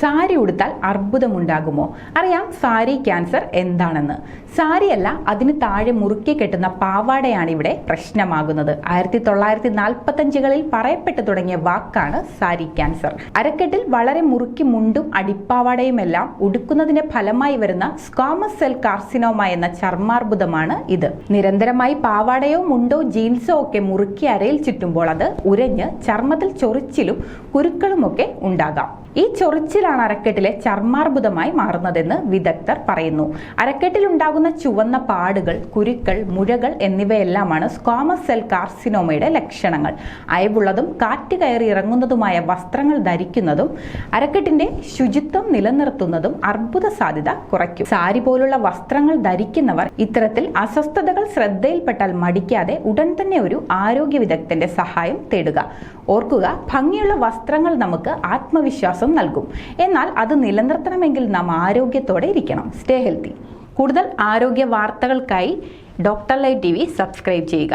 സാരി ഉടുത്താൽ അർബുദമുണ്ടാകുമോ? അറിയാം സാരി ക്യാൻസർ എന്താണെന്ന്. സാരിയല്ല അതിന് താഴെ മുറുക്കി കെട്ടുന്ന പാവാടയാണ് ഇവിടെ പ്രശ്നമാകുന്നത്. ആയിരത്തി തൊള്ളായിരത്തി നാൽപ്പത്തഞ്ചുകളിൽ പറയപ്പെട്ടു തുടങ്ങിയ വാക്കാണ് സാരി ക്യാൻസർ. അരക്കെട്ടിൽ വളരെ മുറുക്കി മുണ്ടും അടിപ്പാവാടയുമെല്ലാം ഉടുക്കുന്നതിന്റെ ഫലമായി വരുന്ന സ്കോമസ് സെൽ കാർസിനോമ എന്ന ചർമാർബുദമാണ് ഇത്. നിരന്തരമായി പാവാടയോ മുണ്ടോ ജീൻസോ ഒക്കെ മുറുക്കി അരയിൽ ചുറ്റുമ്പോൾ അത് ഉരഞ്ഞ് ചർമ്മത്തിൽ ചൊറിച്ചിലും കുരുക്കളുമൊക്കെ ഉണ്ടാകാം. ഈ ചൊറിച്ചിലാണ് അരക്കെട്ടിലെ ചർമാർബുദമായി മാറുന്നതെന്ന് വിദഗ്ധർ പറയുന്നു. അരക്കെട്ടിൽ ഉണ്ടാകുന്ന ചുവന്ന പാടുകൾ കുരുക്കൾ മുഴകൾ എന്നിവയെല്ലാമാണ് സ്കോമസ് സെൽ കാർസിനോമയുടെ ലക്ഷണങ്ങൾ. അയവുള്ളതും കാറ്റ് കയറി ഇറങ്ങുന്നതുമായ വസ്ത്രങ്ങൾ ധരിക്കുന്നതും അരക്കെട്ടിന്റെ ശുചിത്വം നിലനിർത്തുന്നതും അർബുദ സാധ്യത കുറയ്ക്കും. സാരി പോലുള്ള വസ്ത്രങ്ങൾ ധരിക്കുന്നവർ ഇത്തരത്തിൽ അസ്വസ്ഥതകൾ ശ്രദ്ധയിൽപ്പെട്ടാൽ മടിക്കാതെ ഉടൻ തന്നെ ഒരു ആരോഗ്യ വിദഗ്ധന്റെ സഹായം തേടുക. ഓർക്കുക ഭംഗിയുള്ള വസ്ത്രങ്ങൾ നമുക്ക് ആത്മവിശ്വാസം നൽകും. എന്നാൽ അത് നിലനിർത്തണമെങ്കിൽ നാം ആരോഗ്യത്തോടെ ഇരിക്കണം. സ്റ്റേ ഹെൽത്തി കൂടുതൽ ആരോഗ്യ വാർത്തകൾക്കായി ഡോക്ടർ ലൈറ്റ് ടി സബ്സ്ക്രൈബ് ചെയ്യുക.